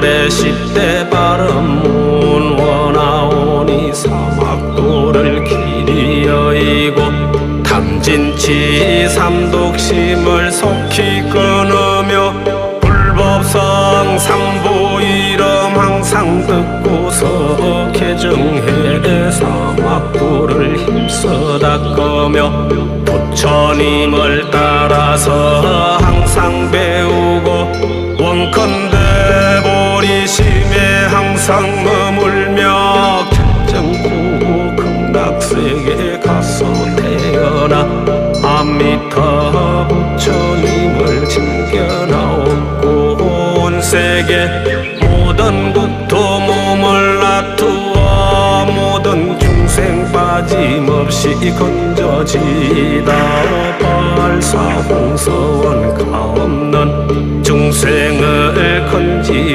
열의 십대 바람 문 원하오니 사막도를 길이 여의고 탐진치 삼독심을 속히 끊으며 불법성 삼보 이름 항상 듣고서 개정해 사막도를 힘써 닦으며 부처님을 따라서 항상 머물며 결정구 극락세계 가서 태어나 아미타 부처님을 챙겨나오고 온 세계 모든 구토 몸을 놔두어 모든 중생 빠짐없이 건져지다. 발사공서원 가없는 중생을 건지